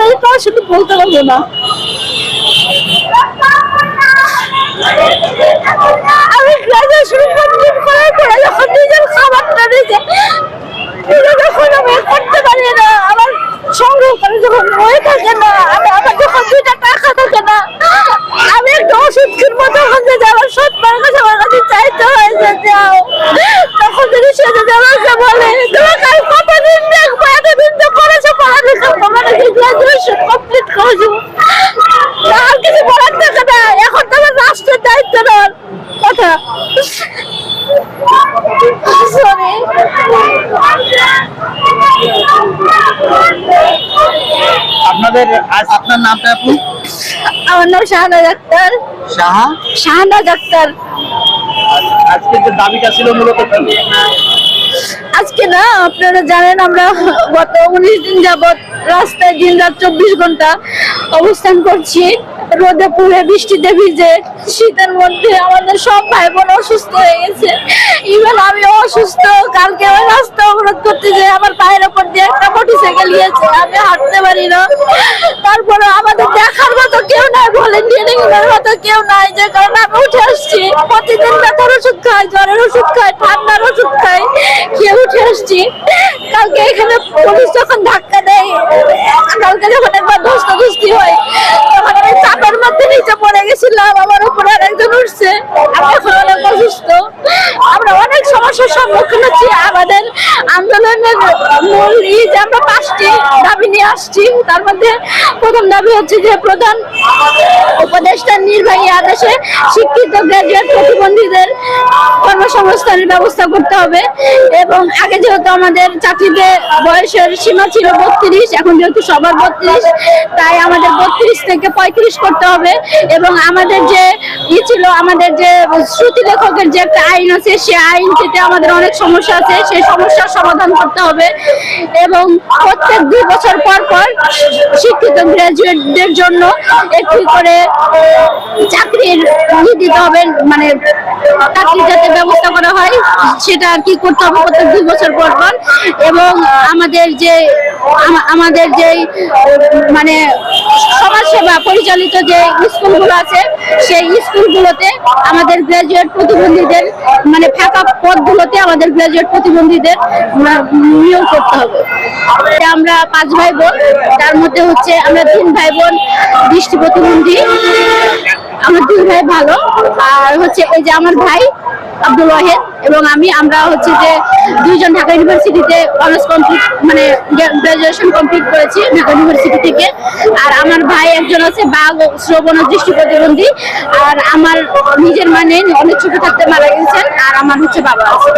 আসলে বলতে পারব না। আমি করার পরে যখন নিজের খাবারটা আমার যখন টাকা আমি তখন যদি আমার সৎ কাছে আমার কাছে চাইতে হয় যে যাও। তখন যদি বলে তোমাকে আর কতদিন দেখব এতদিন তো করেছ পড়ালেখা তোমাকে গ্রাজুয়েশন কমপ্লিট করেছ? আর কিছু বলার থাকে না। এখন তো আমার রাষ্ট্রের দায়িত্ব নেওয়ার কথা। সরি আপনাদের আজ আপনার নামটা আপনি? আমার নাম শাহানা আক্তার সাহা শাহানা আক্তার আজকে যে দাবিটা ছিল মূলত কি? না, আপনারা জানেন আমরা গত উনিশ দিন যাবৎ রাস্তায় দিন রাত চব্বিশ ঘণ্টা অবস্থান করছি। রোদে পুড়ে বৃষ্টিতে ভিজে শীতের মধ্যে আমাদের সব ভাই বোন অসুস্থ হয়ে গেছে। ইভেন আমি অসুস্থ, কালকে রাস্তা অবরোধ করতে যে আমার পায়ের ওপর দিয়ে গিয়েছে আমি হাঁটতে পারি না। তারপরে আমাদের দেখার মতো কেউ নাই ভলেন্টিয়ারিং এর মতো কেউ নাই, যে কারণে আমি উঠে আসছি। প্রতিদিন ব্যথার ওষুধ খাই, জ্বরের ওষুধ খাই, ঠান্ডার ওষুধ খাই, খেয়ে উঠে আসছি। কালকে এখানে পুলিশ যখন ধাক্কা দেয়, কালকে যখন একবার ধস্ত ধস্তি হয়, তখন আমি চাপার মধ্যে নিচে পড়ে গেছিলাম, আমার উপরে আরেকজন উঠছে, আমি এখন অনেক অসুস্থ। আমরা সমস্যার সম্মুখীন হচ্ছি আমাদের আন্দোলনের মূল ই যে আমরা পাঁচটি দাবি নিয়ে আসছি। তার মধ্যে প্রথম দাবি হচ্ছে যে প্রধান উপদেষ্টার নির্বাহী আদেশে শিক্ষিত গ্রাজুয়েট প্রতিবন্ধীদের কর্মসংস্থানের ব্যবস্থা করতে হবে। এবং আগে যেহেতু আমাদের চাকরিতে বয়সের সীমা ছিল বত্রিশ, এখন যেহেতু সবার বত্রিশ, তাই আমাদের বত্রিশ থেকে পঁয়ত্রিশ করতে হবে। এবং আমাদের যে ই ছিল, আমাদের যে শ্রুতি লেখকের যে একটা আইন আছে, সে আইনটিতে আমাদের অনেক সমস্যা আছে, সেই সমস্যার সমাধান করতে হবে। এবং প্রত্যেক দুই বছর পর পর শিক্ষিত গ্রাজুয়েটদের জন্য একটি করে চাকরির ই দিতে হবে মানে চাকরি যাতে ব্যবস্থা করা হয়, সেটা আর কি করতে হবে প্রত্যেক দুই বছর পর পর। এবং আমাদের যে আমাদের যে মানে সমাজসেবা পরিচালিত যে স্কুলগুলো আছে, সেই স্কুলগুলোতে আমাদের গ্রাজুয়েট প্রতিবন্ধীদের মানে ফাঁকা পদগুলোতে আমাদের গ্রাজুয়েট প্রতিবন্ধীদের নিয়োগ করতে হবে। আমরা পাঁচ ভাই বোন, তার মধ্যে হচ্ছে আমরা তিন ভাই বোন, দৃষ্টি প্রতিবন্ধী। আমার দুই ভাই ভালো। আর হচ্ছে ওই যে আমার ভাই আব্দুল ওয়াহেদ এবং আমি, আমরা হচ্ছে যে দুইজন ঢাকা ইউনিভার্সিটিতে অনার্স কমপ্লিট মানে গ্রাজুয়েশন কমপ্লিট করেছি ঢাকা ইউনিভার্সিটি থেকে। আর আমার ভাই একজন আছে বাঘ শ্রবণ দৃষ্টি প্রতিবন্ধী। আর আমার নিজের মানে অনেক ছোট থাকতে মারা গেছেন, আর আমার হচ্ছে বাবা আছে।